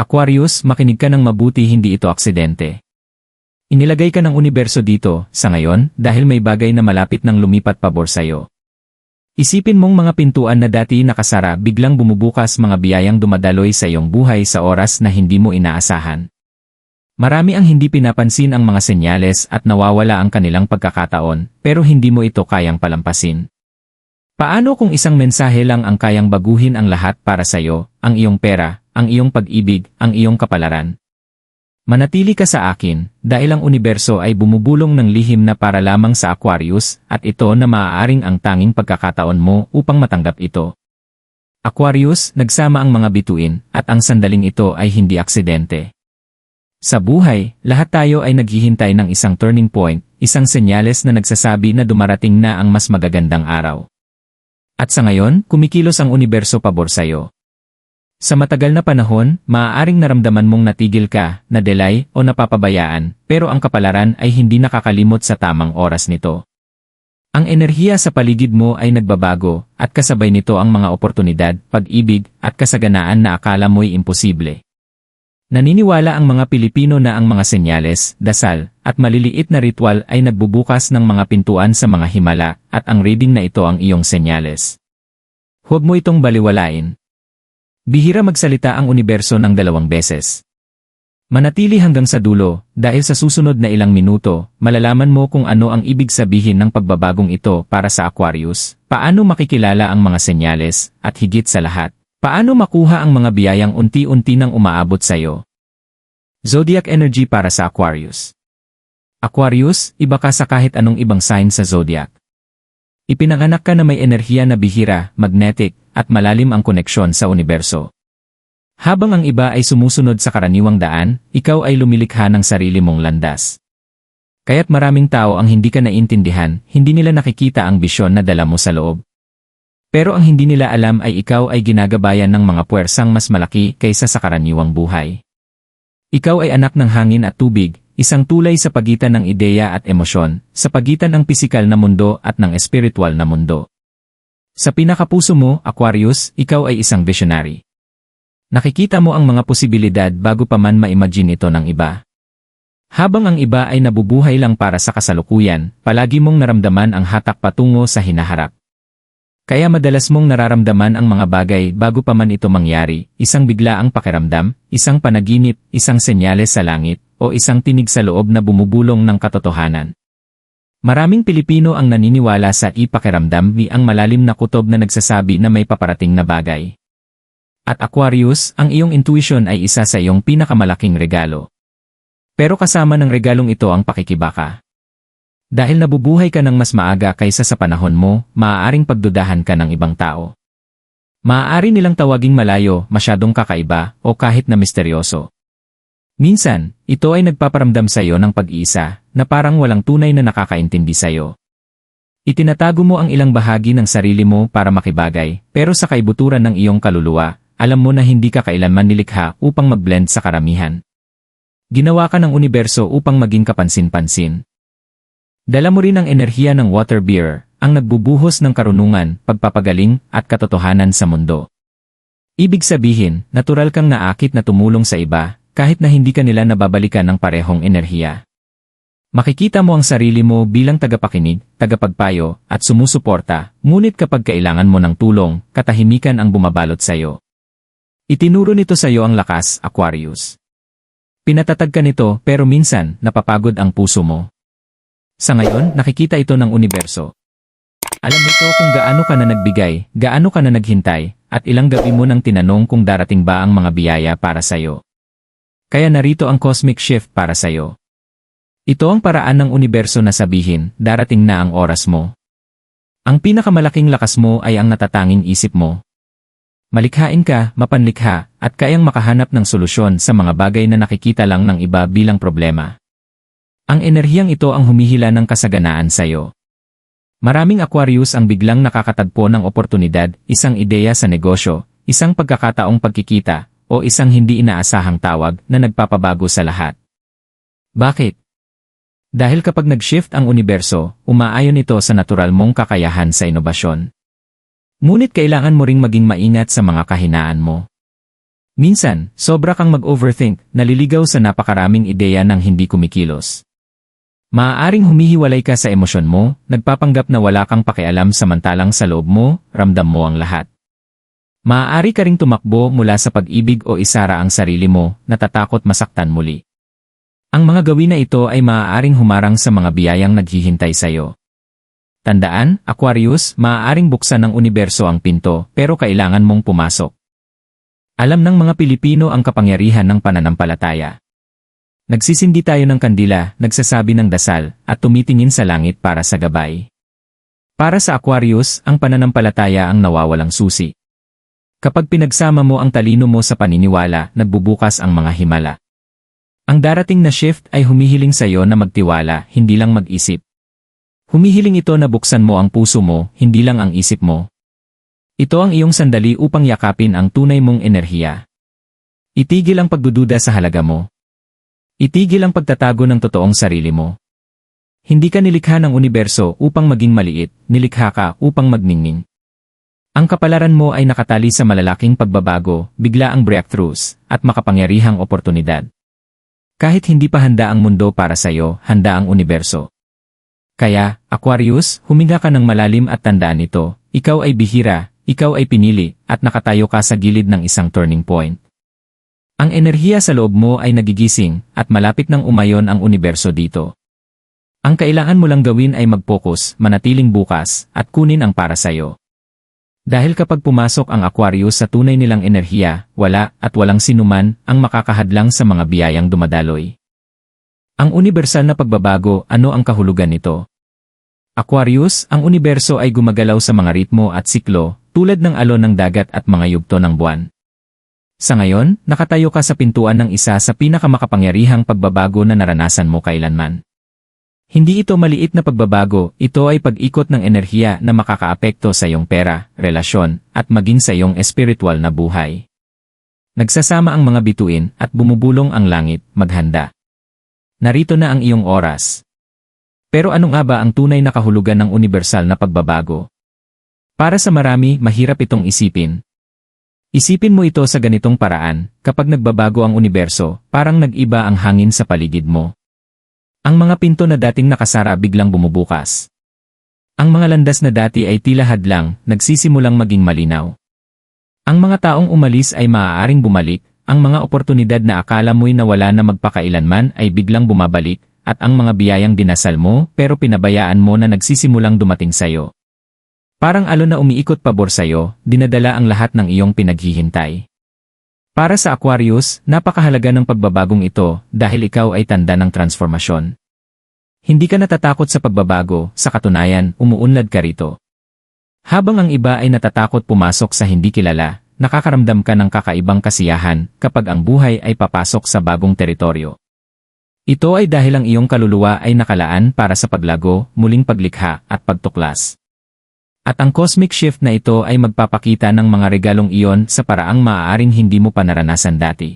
Aquarius, makinig ka ng mabuti hindi ito aksidente. Inilagay ka ng universo dito, sa ngayon, dahil may bagay na malapit ng lumipat pabor sa'yo. Isipin mong mga pintuan na dati nakasara biglang bumubukas mga biyayang dumadaloy sa iyong buhay sa oras na hindi mo inaasahan. Marami ang hindi pinapansin ang mga senyales at nawawala ang kanilang pagkakataon, pero hindi mo ito kayang palampasin. Paano kung isang mensahe lang ang kayang baguhin ang lahat para sa iyo, ang iyong pera, ang iyong pag-ibig, ang iyong kapalaran? Manatili ka sa akin, dahil ang universo ay bumubulong ng lihim na para lamang sa Aquarius, at ito na maaaring ang tanging pagkakataon mo upang matanggap ito. Aquarius, nagsama ang mga bituin, at ang sandaling ito ay hindi aksidente. Sa buhay, lahat tayo ay naghihintay ng isang turning point, isang senyales na nagsasabi na dumarating na ang mas magagandang araw. At sa ngayon, kumikilos ang universo pabor sa'yo. Sa matagal na panahon, maaaring naramdaman mong natigil ka, na-delay o napapabayaan, pero ang kapalaran ay hindi nakakalimot sa tamang oras nito. Ang enerhiya sa paligid mo ay nagbabago, at kasabay nito ang mga oportunidad, pag-ibig, at kasaganaan na akala mo'y imposible. Naniniwala ang mga Pilipino na ang mga senyales, dasal, at maliliit na ritual ay nagbubukas ng mga pintuan sa mga himala, at ang reading na ito ang iyong senyales. Huwag mo itong baliwalain. Bihira magsalita ang universo ng dalawang beses. Manatili hanggang sa dulo, dahil sa susunod na ilang minuto, malalaman mo kung ano ang ibig sabihin ng pagbabagong ito para sa Aquarius, paano makikilala ang mga senyales, at higit sa lahat, Paano makuha ang mga biyayang unti-unti nang umaabot sa iyo? Zodiac Energy para sa Aquarius Aquarius, iba ka sa kahit anong ibang sign sa zodiac. Ipinanganak ka na may enerhiya na bihira, magnetic, at malalim ang koneksyon sa universo. Habang ang iba ay sumusunod sa karaniwang daan, ikaw ay lumilikha ng sarili mong landas. Kaya't maraming tao ang hindi ka naintindihan, hindi nila nakikita ang bisyon na dala mo sa loob. Pero ang hindi nila alam ay ikaw ay ginagabayan ng mga puwersang mas malaki kaysa sa karaniwang buhay. Ikaw ay anak ng hangin at tubig, isang tulay sa pagitan ng ideya at emosyon, sa pagitan ng pisikal na mundo at ng espiritual na mundo. Sa pinakapuso mo, Aquarius, ikaw ay isang visionary. Nakikita mo ang mga posibilidad bago pa man ma-imagine ito ng iba. Habang ang iba ay nabubuhay lang para sa kasalukuyan, palagi mong naramdaman ang hatak patungo sa hinaharap. Kaya madalas mong nararamdaman ang mga bagay bago pa man ito mangyari, isang biglaang pakiramdam, isang panaginip, isang senyales sa langit, o isang tinig sa loob na bumubulong ng katotohanan. Maraming Pilipino ang naniniwala sa ipakiramdam ni ang malalim na kutob na nagsasabi na may paparating na bagay. At Aquarius, ang iyong intuition ay isa sa iyong pinakamalaking regalo. Pero kasama ng regalong ito ang pakikibaka. Dahil nabubuhay ka ng mas maaga kaysa sa panahon mo, maaaring pagdudahan ka ng ibang tao. Maaari nilang tawaging malayo, masyadong kakaiba, o kahit na misteryoso. Minsan, ito ay nagpaparamdam sa iyo ng pag-iisa, na parang walang tunay na nakakaintindi sa iyo. Itinatago mo ang ilang bahagi ng sarili mo para makibagay, pero sa kaibuturan ng iyong kaluluwa, alam mo na hindi ka kailanman nilikha upang mag-blend sa karamihan. Ginawa ka ng universo upang maging kapansin-pansin. Dala mo rin ang enerhiya ng water bearer, ang nagbubuhos ng karunungan, pagpapagaling, at katotohanan sa mundo. Ibig sabihin, natural kang naakit na tumulong sa iba, kahit na hindi ka nila nababalikan ng parehong enerhiya. Makikita mo ang sarili mo bilang tagapakinig, tagapagpayo, at sumusuporta, ngunit kapag kailangan mo ng tulong, katahimikan ang bumabalot sa iyo. Itinuro nito sa iyo ang lakas, Aquarius. Pinatatag ka nito pero minsan napapagod ang puso mo. Sa ngayon, nakikita ito ng universo. Alam nito kung gaano ka na nagbigay, gaano ka na naghintay, at ilang gabi mo nang tinanong kung darating ba ang mga biyaya para sa'yo. Kaya narito ang cosmic shift para sa'yo. Ito ang paraan ng universo na sabihin, darating na ang oras mo. Ang pinakamalaking lakas mo ay ang natatanging isip mo. Malikhain ka, mapanlikha, at kayang makahanap ng solusyon sa mga bagay na nakikita lang ng iba bilang problema. Ang enerhiyang ito ang humihila ng kasaganaan sa iyo. Maraming Aquarius ang biglang nakakatagpo ng oportunidad, isang ideya sa negosyo, isang pagkakataong pagkikita, o isang hindi inaasahang tawag na nagpapabago sa lahat. Bakit? Dahil kapag nag-shift ang universo, umaayon ito sa natural mong kakayahan sa inobasyon. Ngunit kailangan mo ring maging maingat sa mga kahinaan mo. Minsan, sobra kang mag-overthink, naliligaw sa napakaraming ideya ng hindi kumikilos. Maaaring humihiwalay ka sa emosyon mo, nagpapanggap na wala kang pakialam samantalang sa loob mo, ramdam mo ang lahat. Maaari ka ring tumakbo mula sa pag-ibig o isara ang sarili mo, natatakot masaktan muli. Ang mga gawin na ito ay maaaring humarang sa mga biyayang naghihintay sa iyo. Tandaan, Aquarius, maaaring buksan ng universo ang pinto, pero kailangan mong pumasok. Alam ng mga Pilipino ang kapangyarihan ng pananampalataya. Nagsisindi tayo ng kandila, nagsasabi ng dasal, at tumitingin sa langit para sa gabay. Para sa Aquarius, ang pananampalataya ang nawawalang susi. Kapag pinagsama mo ang talino mo sa paniniwala, nagbubukas ang mga himala. Ang darating na shift ay humihiling sa iyo na magtiwala, hindi lang mag-isip. Humihiling ito na buksan mo ang puso mo, hindi lang ang isip mo. Ito ang iyong sandali upang yakapin ang tunay mong enerhiya. Itigil ang pagdududa sa halaga mo. Itigil ang pagtatago ng totoong sarili mo. Hindi ka nilikha ng universo upang maging maliit, nilikha ka upang magningning. Ang kapalaran mo ay nakatali sa malalaking pagbabago, bigla ang breakthroughs, at makapangyarihang oportunidad. Kahit hindi pa handa ang mundo para sa iyo, handa ang universo. Kaya, Aquarius, huminga ka ng malalim at tandaan ito, ikaw ay bihira, ikaw ay pinili, at nakatayo ka sa gilid ng isang turning point. Ang enerhiya sa loob mo ay nagigising, at malapit nang umayon ang universo dito. Ang kailangan mo lang gawin ay mag-focus, manatiling bukas, at kunin ang para sa iyo. Dahil kapag pumasok ang Aquarius sa tunay nilang enerhiya, wala at walang sinuman ang makakahadlang sa mga biyayang dumadaloy. Ang universal na pagbabago, ano ang kahulugan nito? Aquarius, ang universo ay gumagalaw sa mga ritmo at siklo, tulad ng alon ng dagat at mga yugto ng buwan. Sa ngayon, nakatayo ka sa pintuan ng isa sa pinakamakapangyarihang pagbabago na naranasan mo kailanman. Hindi ito maliit na pagbabago, ito ay pag-ikot ng enerhiya na makakaapekto sa iyong pera, relasyon, at maging sa iyong espiritual na buhay. Nagsasama ang mga bituin at bumubulong ang langit, maghanda. Narito na ang iyong oras. Pero ano nga ba ang tunay na kahulugan ng universal na pagbabago? Para sa marami, mahirap itong isipin. Isipin mo ito sa ganitong paraan, kapag nagbabago ang universo, parang nag-iba ang hangin sa paligid mo. Ang mga pinto na dating nakasara biglang bumubukas. Ang mga landas na dati ay tila hadlang, nagsisimulang maging malinaw. Ang mga taong umalis ay maaaring bumalik, ang mga oportunidad na akala mo'y nawala na magpakailanman ay biglang bumabalik, at ang mga biyayang dinasal mo pero pinabayaan mo na nagsisimulang dumating sa'yo. Parang alon na umiikot pabor sa'yo, dinadala ang lahat ng iyong pinaghihintay. Para sa Aquarius, napakahalaga ng pagbabagong ito dahil ikaw ay tanda ng transformasyon. Hindi ka natatakot sa pagbabago, sa katunayan, umuunlad ka rito. Habang ang iba ay natatakot pumasok sa hindi kilala, nakakaramdam ka ng kakaibang kasiyahan kapag ang buhay ay papasok sa bagong teritoryo. Ito ay dahil ang iyong kaluluwa ay nakalaan para sa paglago, muling paglikha at pagtuklas. At ang cosmic shift na ito ay magpapakita ng mga regalong iyon sa paraang maaaring hindi mo pa naranasan dati.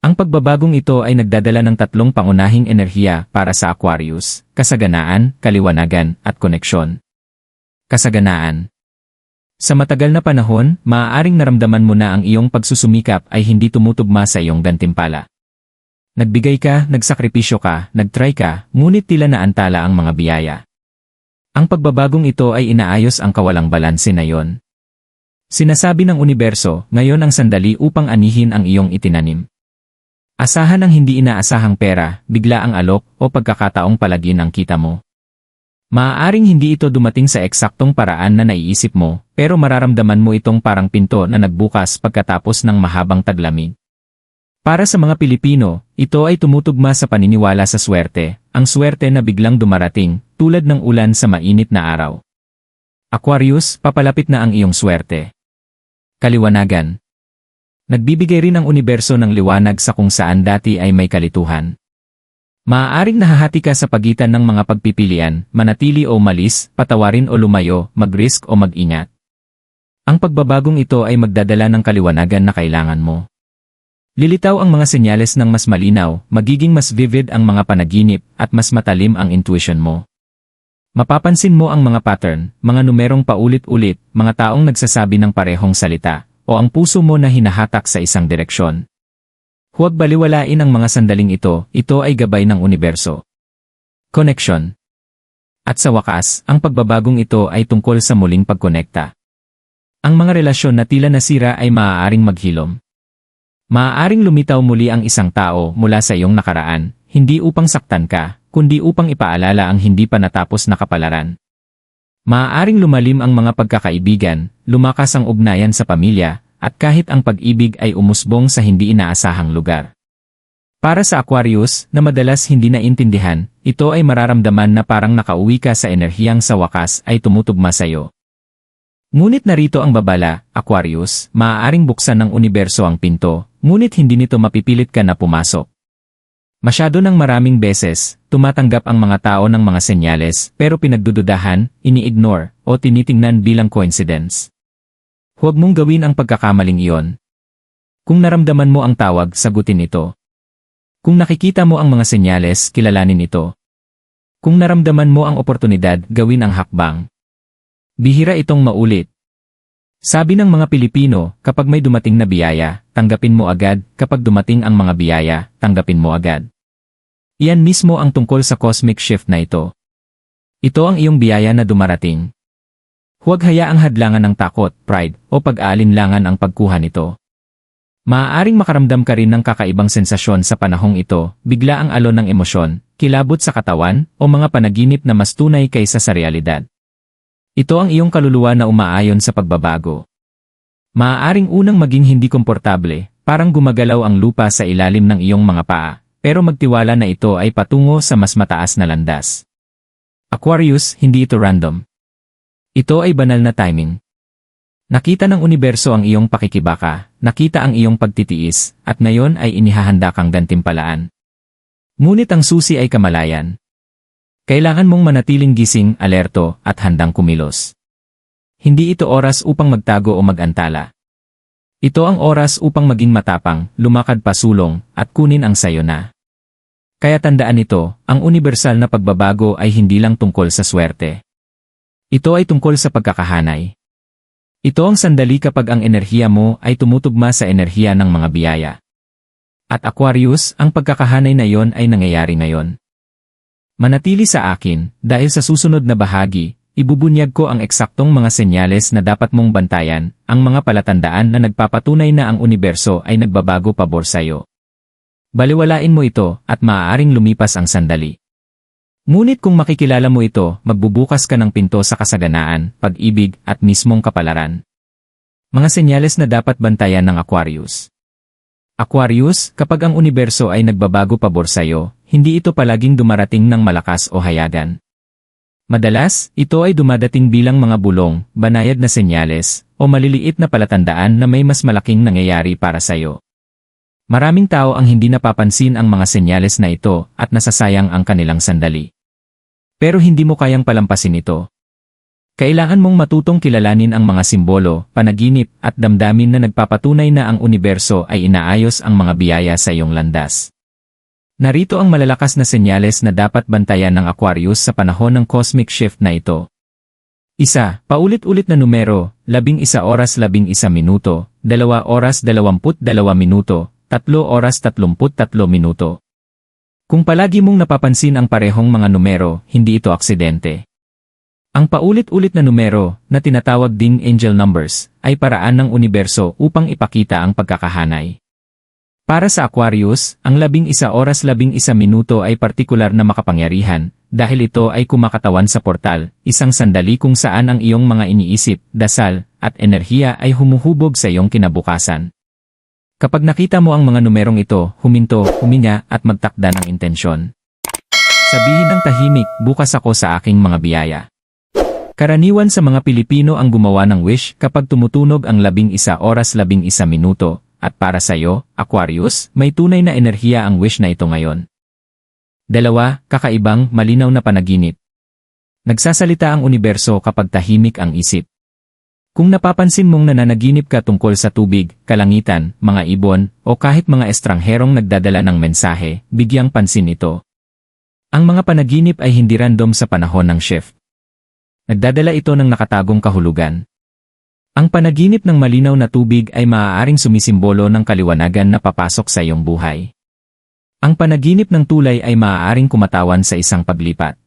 Ang pagbabagong ito ay nagdadala ng tatlong pangunahing enerhiya para sa Aquarius, kasaganaan, kaliwanagan, at koneksyon. Kasaganaan Sa matagal na panahon, maaaring naramdaman mo na ang iyong pagsusumikap ay hindi tumutugma sa iyong gantimpala. Nagbigay ka, nagsakripisyo ka, nagtry ka, ngunit tila naantala ang mga biyaya. Ang pagbabagong ito ay inaayos ang kawalang balanse na yon. Sinasabi ng universo, ngayon ang sandali upang anihin ang iyong itinanim. Asahan ang hindi inaasahang pera, bigla ang alok, o pagkakataong palagin ang kita mo. Maaaring hindi ito dumating sa eksaktong paraan na naiisip mo, pero mararamdaman mo itong parang pinto na nagbukas pagkatapos ng mahabang taglamig. Para sa mga Pilipino, ito ay tumutugma sa paniniwala sa swerte, ang swerte na biglang dumarating, tulad ng ulan sa mainit na araw. Aquarius, papalapit na ang iyong swerte. Kaliwanagan. Nagbibigay rin ang universo ng liwanag sa kung saan dati ay may kalituhan. Maaaring nahahati ka sa pagitan ng mga pagpipilian, manatili o malis, patawarin o lumayo, mag-risk o mag-ingat. Ang pagbabagong ito ay magdadala ng kaliwanagan na kailangan mo. Lilitaw ang mga senyales ng mas malinaw, magiging mas vivid ang mga panaginip, at mas matalim ang intuition mo. Mapapansin mo ang mga pattern, mga numerong paulit-ulit, mga taong nagsasabi ng parehong salita, o ang puso mo na hinahatak sa isang direksyon. Huwag baliwalain ang mga sandaling ito, ito ay gabay ng universo. Connection At sa wakas, ang pagbabagong ito ay tungkol sa muling pagkonekta. Ang mga relasyon na tila nasira ay maaaring maghilom. Maaaring lumitaw muli ang isang tao mula sa iyong nakaraan, hindi upang saktan ka, kundi upang ipaalala ang hindi pa natapos na kapalaran. Maaaring lumalim ang mga pagkakaibigan, lumakas ang ugnayan sa pamilya, at kahit ang pag-ibig ay umusbong sa hindi inaasahang lugar. Para sa Aquarius, na madalas hindi naintindihan, ito ay mararamdaman na parang nakauwi ka sa enerhiyang sa wakas ay tumutugma sa iyo. Ngunit narito ang babala, Aquarius, maaaring buksan ng universo ang pinto, ngunit hindi nito mapipilit ka na pumasok. Masyado ng maraming beses, tumatanggap ang mga tao ng mga senyales pero pinagdududahan, ini-ignore, o tinitingnan bilang coincidence. Huwag mong gawin ang pagkakamaling iyon. Kung naramdaman mo ang tawag, sagutin ito. Kung nakikita mo ang mga senyales, kilalanin ito. Kung naramdaman mo ang oportunidad, gawin ang hakbang. Bihira itong maulit. Sabi ng mga Pilipino, kapag may dumating na biyaya, tanggapin mo agad, kapag dumating ang mga biyaya, tanggapin mo agad. Iyan mismo ang tungkol sa cosmic shift na ito. Ito ang iyong biyaya na dumarating. Huwag hayaang hadlangan ng takot, pride, o pag-aalinlangan ang pagkuha nito. Maaaring makaramdam ka rin ng kakaibang sensasyon sa panahong ito, bigla ang alon ng emosyon, kilabot sa katawan, o mga panaginip na mas tunay kaysa sa realidad. Ito ang iyong kaluluwa na umaayon sa pagbabago. Maaaring unang maging hindi komportable, parang gumagalaw ang lupa sa ilalim ng iyong mga paa, pero magtiwala na ito ay patungo sa mas mataas na landas. Aquarius, hindi ito random. Ito ay banal na timing. Nakita ng universo ang iyong pakikibaka, nakita ang iyong pagtitiis, at ngayon ay inihahanda kang gantimpalaan. Ngunit ang susi ay kamalayan. Kailangan mong manatiling gising, alerto, at handang kumilos. Hindi ito oras upang magtago o magantala. Ito ang oras upang maging matapang, lumakad pasulong, at kunin ang sayo na. Kaya tandaan ito, ang universal na pagbabago ay hindi lang tungkol sa swerte. Ito ay tungkol sa pagkakahanay. Ito ang sandali kapag ang enerhiya mo ay tumutugma sa enerhiya ng mga biyaya. At Aquarius, ang pagkakahanay na yon ay nangyayari ngayon. Manatili sa akin, dahil sa susunod na bahagi, ibubunyag ko ang eksaktong mga senyales na dapat mong bantayan, ang mga palatandaan na nagpapatunay na ang universo ay nagbabago pabor sa iyo. Baliwalain mo ito at maaaring lumipas ang sandali. Ngunit kung makikilala mo ito, magbubukas ka ng pinto sa kasaganaan, pag-ibig, at mismong kapalaran. Mga senyales na dapat bantayan ng Aquarius. Aquarius, kapag ang universo ay nagbabago pabor sa iyo, hindi ito palaging dumarating ng malakas o hayagan. Madalas, ito ay dumadating bilang mga bulong, banayad na senyales, o maliliit na palatandaan na may mas malaking nangyayari para sa iyo. Maraming tao ang hindi napapansin ang mga senyales na ito at nasasayang ang kanilang sandali. Pero hindi mo kayang palampasin ito. Kailangan mong matutong kilalanin ang mga simbolo, panaginip, at damdamin na nagpapatunay na ang universo ay inaayos ang mga biyaya sa iyong landas. Narito ang malalakas na senyales na dapat bantayan ng Aquarius sa panahon ng cosmic shift na ito. Isa, paulit-ulit na numero, labing isa oras labing isa minuto, dalawa oras dalawamput dalawa minuto, 3 oras 33 minuto. Kung palagi mong napapansin ang parehong mga numero, hindi ito aksidente. Ang paulit-ulit na numero, na tinatawag ding angel numbers, ay paraan ng universo upang ipakita ang pagkakahanay. Para sa Aquarius, ang labing isa oras labing isa minuto ay partikular na makapangyarihan, dahil ito ay kumakatawan sa portal, isang sandali kung saan ang iyong mga iniisip, dasal, at enerhiya ay humuhubog sa iyong kinabukasan. Kapag nakita mo ang mga numerong ito, huminto, huminga, at magtakda ng intensyon. Sabihin ng tahimik, bukas ako sa aking mga biyaya. Karaniwan sa mga Pilipino ang gumawa ng wish kapag tumutunog ang labing isa oras labing isa minuto, at para sa iyo, Aquarius, may tunay na enerhiya ang wish na ito ngayon. Dalawa, kakaibang, malinaw na panaginip. Nagsasalita ang universo kapag tahimik ang isip. Kung napapansin mong nananaginip ka tungkol sa tubig, kalangitan, mga ibon, o kahit mga estrangherong nagdadala ng mensahe, bigyang pansin ito. Ang mga panaginip ay hindi random sa panahon ng shift. Nagdadala ito ng nakatagong kahulugan. Ang panaginip ng malinaw na tubig ay maaaring sumisimbolo ng kaliwanagan na papasok sa iyong buhay. Ang panaginip ng tulay ay maaaring kumatawan sa isang paglipat.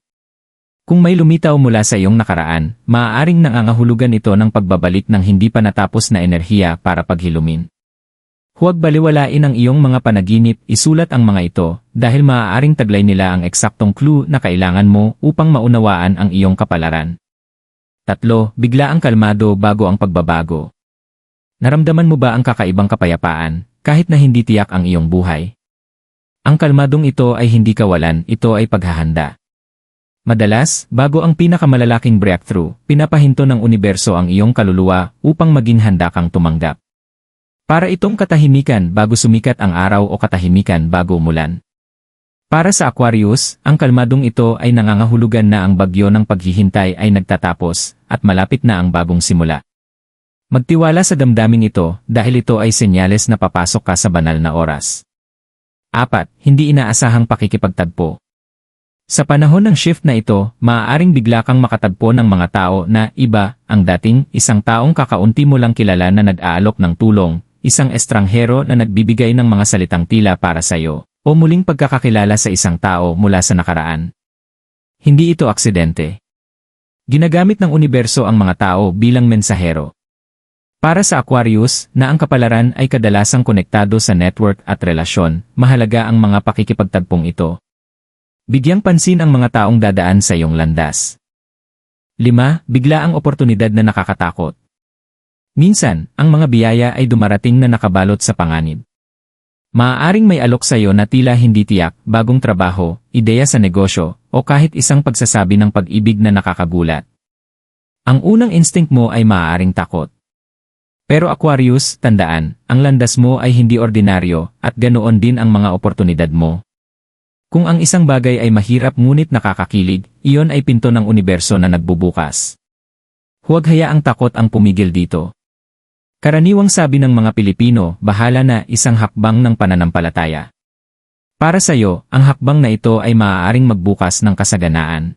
Kung may lumitaw mula sa iyong nakaraan, maaaring nangangahulugan ito ng pagbabalik ng hindi pa natapos na enerhiya para paghilumin. Huwag baliwalain ang iyong mga panaginip, isulat ang mga ito, dahil maaaring taglay nila ang eksaktong clue na kailangan mo upang maunawaan ang iyong kapalaran. Tatlo, bigla ang kalmado bago ang pagbabago. Naramdaman mo ba ang kakaibang kapayapaan, kahit na hindi tiyak ang iyong buhay? Ang kalmadong ito ay hindi kawalan, ito ay paghahanda. Madalas, bago ang pinakamalalaking breakthrough, pinapahinto ng universo ang iyong kaluluwa upang maging handa kang tumanggap. Para itong katahimikan bago sumikat ang araw o katahimikan bago umulan. Para sa Aquarius, ang kalmadong ito ay nangangahulugan na ang bagyo ng paghihintay ay nagtatapos at malapit na ang bagong simula. Magtiwala sa damdaming ito dahil ito ay senyales na papasok ka sa banal na oras. 4. Hindi inaasahang pakikipagtagpo. Sa panahon ng shift na ito, maaaring bigla kang makatagpo ng mga tao na iba ang dating isang taong kakaunti mo lang kilala na nag-aalok ng tulong, isang estranghero na nagbibigay ng mga salitang tila para sa iyo, o muling pagkakakilala sa isang tao mula sa nakaraan. Hindi ito aksidente. Ginagamit ng universo ang mga tao bilang mensahero. Para sa Aquarius, na ang kapalaran ay kadalasang konektado sa network at relasyon, mahalaga ang mga pakikipagtagpong ito. Bigyang pansin ang mga taong dadaan sa iyong landas. 5. Bigla ang oportunidad na nakakatakot. Minsan, ang mga biyaya ay dumarating na nakabalot sa panganib. Maaaring may alok sa iyo na tila hindi tiyak, bagong trabaho, ideya sa negosyo, o kahit isang pagsasabi ng pag-ibig na nakakagulat. Ang unang instinct mo ay maaaring takot. Pero Aquarius, tandaan, ang landas mo ay hindi ordinaryo, at ganoon din ang mga oportunidad mo. Kung ang isang bagay ay mahirap ngunit nakakakilig, iyon ay pinto ng universo na nagbubukas. Huwag hayaang takot ang pumigil dito. Karaniwang sabi ng mga Pilipino, bahala na isang hakbang ng pananampalataya. Para sa iyo, ang hakbang na ito ay maaaring magbukas ng kasaganaan.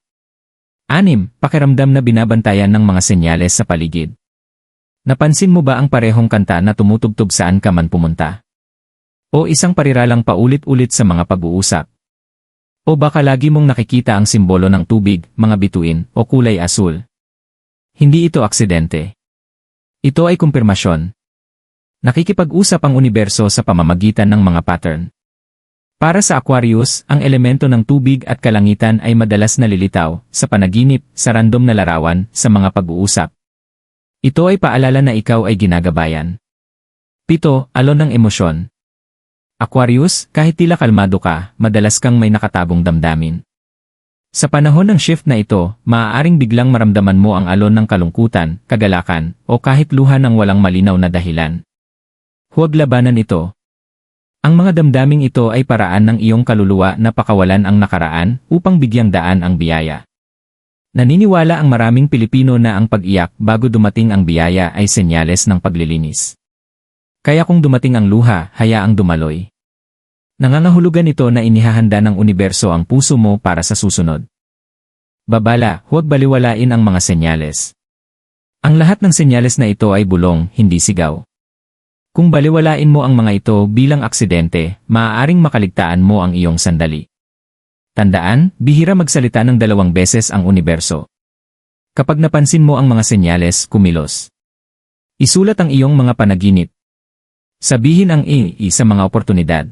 Anim, pakiramdam na binabantayan ng mga senyales sa paligid. Napansin mo ba ang parehong kanta na tumutugtog saan ka man pumunta? O isang pariralang paulit-ulit sa mga pag-uusap? O baka lagi mong nakikita ang simbolo ng tubig, mga bituin, o kulay asul? Hindi ito aksidente. Ito ay kumpirmasyon. Nakikipag-usap ang universo sa pamamagitan ng mga pattern. Para sa Aquarius, ang elemento ng tubig at kalangitan ay madalas nalilitaw sa panaginip, sa random na larawan, sa mga pag-uusap. Ito ay paalala na ikaw ay ginagabayan. Pito, alon ng emosyon. Aquarius, kahit tila kalmado ka, madalas kang may nakatabong damdamin. Sa panahon ng shift na ito, maaaring biglang maramdaman mo ang alon ng kalungkutan, kagalakan, o kahit luha ng walang malinaw na dahilan. Huwag labanan ito. Ang mga damdaming ito ay paraan ng iyong kaluluwa na pakawalan ang nakaraan upang bigyang daan ang biyaya. Naniniwala ang maraming Pilipino na ang pag-iyak bago dumating ang biyaya ay senyales ng paglilinis. Kaya kung dumating ang luha, hayaang dumaloy. Nangangahulugan ito na inihahanda ng universo ang puso mo para sa susunod. Babala, huwag baliwalain ang mga senyales. Ang lahat ng senyales na ito ay bulong, hindi sigaw. Kung baliwalain mo ang mga ito bilang aksidente, maaaring makaligtaan mo ang iyong sandali. Tandaan, bihira magsalita ng dalawang beses ang universo. Kapag napansin mo ang mga senyales, kumilos. Isulat ang iyong mga panaginip. Sabihin ang i, sa mga oportunidad.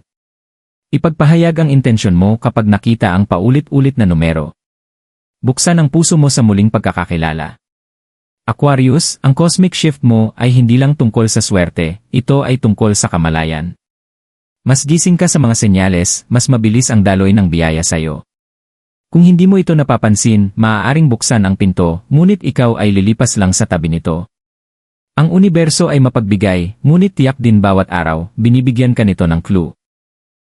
Ipagpahayag ang intensyon mo kapag nakita ang paulit-ulit na numero. Buksan ang puso mo sa muling pagkakakilala. Aquarius, ang cosmic shift mo ay hindi lang tungkol sa swerte, ito ay tungkol sa kamalayan. Mas gising ka sa mga senyales, mas mabilis ang daloy ng biyaya sa'yo. Kung hindi mo ito napapansin, maaaring buksan ang pinto, ngunit ikaw ay lilipas lang sa tabi nito. Ang universo ay mapagbigay, ngunit tiyak din bawat araw, binibigyan ka nito ng clue.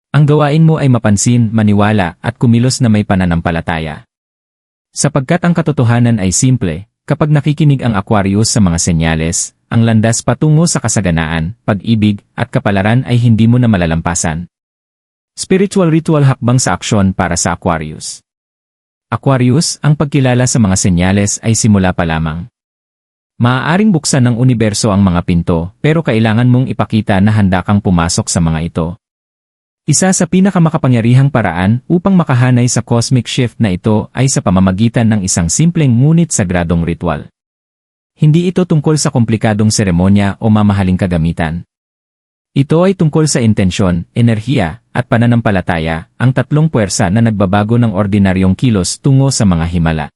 Ang gawain mo ay mapansin, maniwala, at kumilos na may pananampalataya. Sapagkat ang katotohanan ay simple, kapag nakikinig ang Aquarius sa mga senyales, ang landas patungo sa kasaganaan, pag-ibig, at kapalaran ay hindi mo na malalampasan. Spiritual ritual hakbang sa aksyon para sa Aquarius. Aquarius, ang pagkilala sa mga senyales ay simula pa lamang. Maaaring buksan ng universo ang mga pinto, pero kailangan mong ipakita na handa kang pumasok sa mga ito. Isa sa pinakamakapangyarihang paraan upang makahanay sa cosmic shift na ito ay sa pamamagitan ng isang simpleng ngunit sagradong ritual. Hindi ito tungkol sa komplikadong seremonya o mamahaling kagamitan. Ito ay tungkol sa intensyon, enerhiya, at pananampalataya, ang tatlong puwersa na nagbabago ng ordinaryong kilos tungo sa mga himala.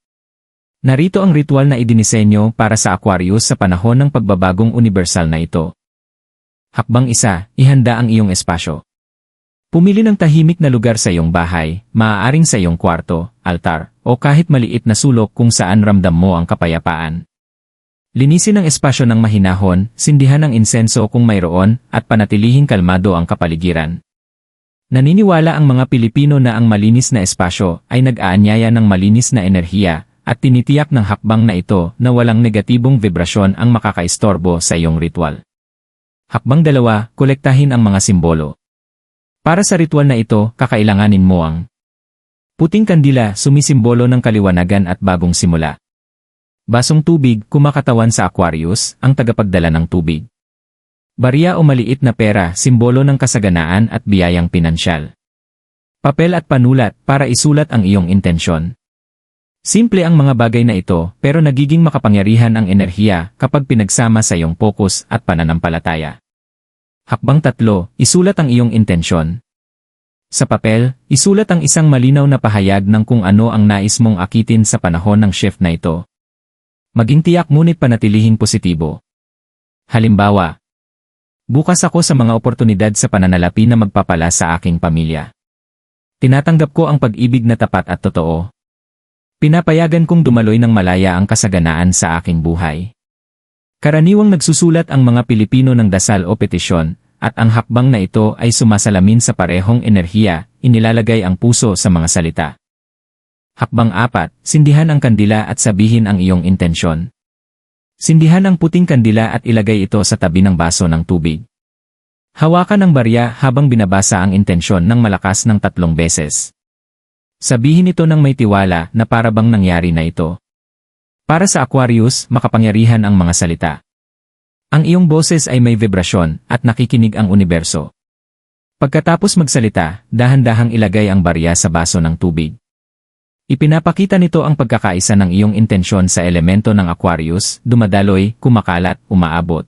Narito ang ritual na idinisenyo para sa Aquarius sa panahon ng pagbabagong universal na ito. Hakbang isa, ihanda ang iyong espasyo. Pumili ng tahimik na lugar sa iyong bahay, maaaring sa iyong kwarto, altar, o kahit maliit na sulok kung saan ramdam mo ang kapayapaan. Linisin ang espasyo ng mahinahon, sindihan ang insenso kung mayroon, at panatilihing kalmado ang kapaligiran. Naniniwala ang mga Pilipino na ang malinis na espasyo ay nag-aanyaya ng malinis na enerhiya, at tinitiyak ng hakbang na ito na walang negatibong vibrasyon ang makakaistorbo sa iyong ritual. Hakbang dalawa, kolektahin ang mga simbolo. Para sa ritual na ito, kakailanganin mo ang puting kandila sumisimbolo ng kaliwanagan at bagong simula. Basong tubig kumakatawan sa Aquarius, ang tagapagdala ng tubig. Barya o maliit na pera, simbolo ng kasaganaan at biyayang pinansyal. Papel at panulat para isulat ang iyong intensyon. Simple ang mga bagay na ito pero nagiging makapangyarihan ang enerhiya kapag pinagsama sa iyong focus at pananampalataya. Hakbang tatlo, isulat ang iyong intensyon. Sa papel, isulat ang isang malinaw na pahayag ng kung ano ang nais mong akitin sa panahon ng shift na ito. Maging tiyak ngunit panatilihing positibo. Halimbawa, Bukas ako sa mga oportunidad sa pananalapi na magpapala sa aking pamilya. Tinatanggap ko ang pag-ibig na tapat at totoo. Pinapayagan kong dumaloy ng malaya ang kasaganaan sa aking buhay. Karaniwang nagsusulat ang mga Pilipino ng dasal o petisyon, at ang hakbang na ito ay sumasalamin sa parehong enerhiya, inilalagay ang puso sa mga salita. Hakbang apat, sindihan ang kandila at sabihin ang iyong intensyon. Sindihan ang puting kandila at ilagay ito sa tabi ng baso ng tubig. Hawakan ang barya habang binabasa ang intensyon ng malakas ng tatlong beses. Sabihin ito ng may tiwala na parabang nangyari na ito. Para sa Aquarius, makapangyarihan ang mga salita. Ang iyong boses ay may vibrasyon at nakikinig ang universo. Pagkatapos magsalita, dahan-dahang ilagay ang barya sa baso ng tubig. Ipinapakita nito ang pagkakaisa ng iyong intensyon sa elemento ng Aquarius, dumadaloy, kumakalat, umaabot.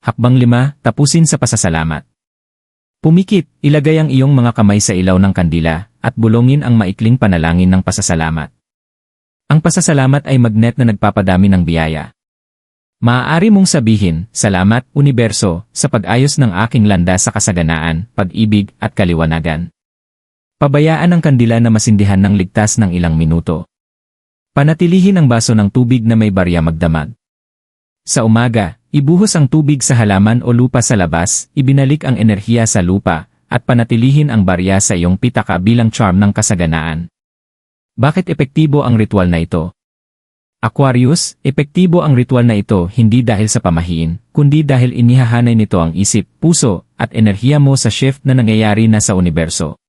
Hakbang lima, tapusin sa pasasalamat. Pumikit, ilagay ang iyong mga kamay sa ilaw ng kandila, at bulongin ang maikling panalangin ng pasasalamat. Ang pasasalamat ay magnet na nagpapadami ng biyaya. Maaari mong sabihin, salamat, universo, sa pag-ayos ng aking landa sa kasaganaan, pag-ibig, at kaliwanagan. Pabayaan ang kandila na masindihan ng ligtas ng ilang minuto. Panatilihin ang baso ng tubig na may barya magdamag. Sa umaga, ibuhos ang tubig sa halaman o lupa sa labas, ibinalik ang enerhiya sa lupa, at panatilihin ang barya sa iyong pitaka bilang charm ng kasaganaan. Bakit epektibo ang ritual na ito? Aquarius, epektibo ang ritual na ito hindi dahil sa pamahiin, kundi dahil inihahanay nito ang isip, puso, at enerhiya mo sa shift na nangyayari na sa universo.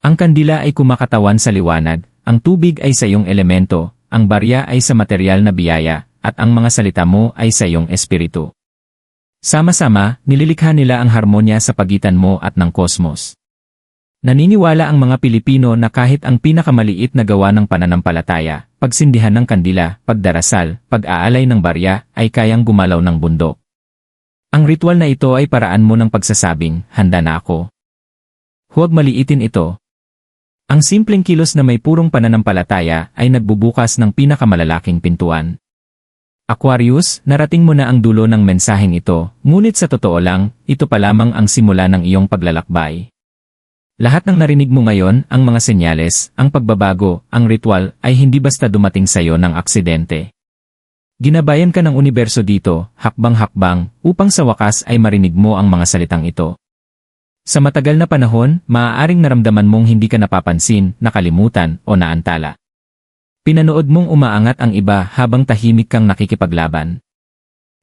Ang kandila ay kumakatawan sa liwanag, ang tubig ay sa iyong elemento, ang barya ay sa material na biyaya, at ang mga salita mo ay sa iyong espiritu. Sama-sama, nililikha nila ang harmonya sa pagitan mo at ng kosmos. Naniniwala ang mga Pilipino na kahit ang pinakamaliit na gawa ng pananampalataya, pagsindihan ng kandila, pagdarasal, pag-aalay ng barya, ay kayang gumalaw ng bundok. Ang ritual na ito ay paraan mo ng pagsasabing, handa na ako. Huwag maliitin ito, ang simpleng kilos na may purong pananampalataya ay nagbubukas ng pinakamalalaking pintuan. Aquarius, narating mo na ang dulo ng mensaheng ito, ngunit sa totoo lang, ito pa lamang ang simula ng iyong paglalakbay. Lahat ng narinig mo ngayon, ang mga senyales, ang pagbabago, ang ritual, ay hindi basta dumating sa iyo ng aksidente. Ginabayan ka ng universo dito, hakbang-hakbang, upang sa wakas ay marinig mo ang mga salitang ito. Sa matagal na panahon, maaaring naramdaman mong hindi ka napapansin, nakalimutan, o naantala. Pinanood mong umaangat ang iba habang tahimik kang nakikipaglaban.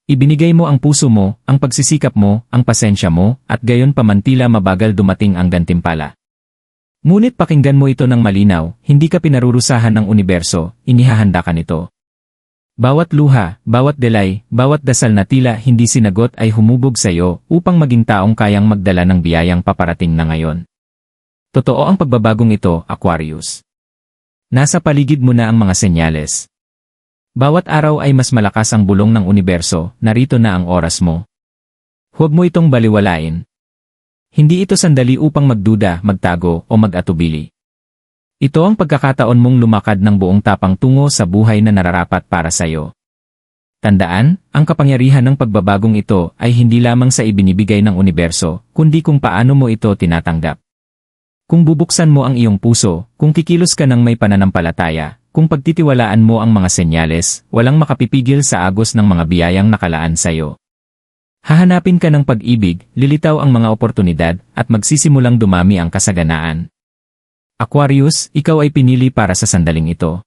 Ibinigay mo ang puso mo, ang pagsisikap mo, ang pasensya mo, at gayon pamantila mabagal dumating ang gantimpala. Ngunit pakinggan mo ito ng malinaw, hindi ka pinarurusahan ng universo, inihahanda ka nito. Bawat luha, bawat delay, bawat dasal na tila hindi sinagot ay humubog sa iyo upang maging taong kayang magdala ng biyayang paparating na ngayon. Totoo ang pagbabagong ito, Aquarius. Nasa paligid mo na ang mga senyales. Bawat araw ay mas malakas ang bulong ng universo, narito na ang oras mo. Huwag mo itong baliwalain. Hindi ito sandali upang magduda, magtago, o mag-atubili. Ito ang pagkakataon mong lumakad ng buong tapang tungo sa buhay na nararapat para sa iyo. Tandaan, ang kapangyarihan ng pagbabagong ito ay hindi lamang sa ibinibigay ng universo, kundi kung paano mo ito tinatanggap. Kung bubuksan mo ang iyong puso, kung kikilos ka ng may pananampalataya, kung pagtitiwalaan mo ang mga senyales, walang makapipigil sa agos ng mga biyayang nakalaan sa iyo. Hahanapin ka ng pag-ibig, lilitaw ang mga oportunidad, at magsisimulang dumami ang kasaganaan. Aquarius, ikaw ay pinili para sa sandaling ito.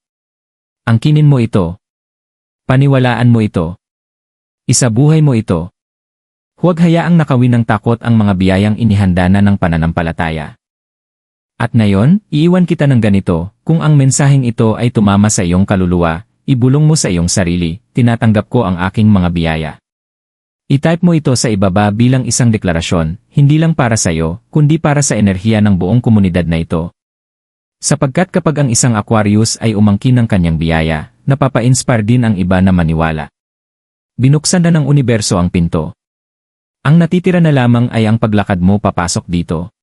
Angkinin mo ito. Paniwalaan mo ito. Isabuhay mo ito. Huwag hayaang nakawin ng takot ang mga biyayang inihanda na ng pananampalataya. At ngayon, iiwan kita ng ganito, kung ang mensaheng ito ay tumama sa iyong kaluluwa, ibulong mo sa iyong sarili, tinatanggap ko ang aking mga biyaya. I-type mo ito sa ibaba bilang isang deklarasyon, hindi lang para sa iyo, kundi para sa enerhiya ng buong komunidad na ito. Sapagkat kapag ang isang Aquarius ay umangkin ng kanyang biyaya, napapa-inspire din ang iba na maniwala. Binuksan na ng universo ang pinto. Ang natitira na lamang ay ang paglakad mo papasok dito.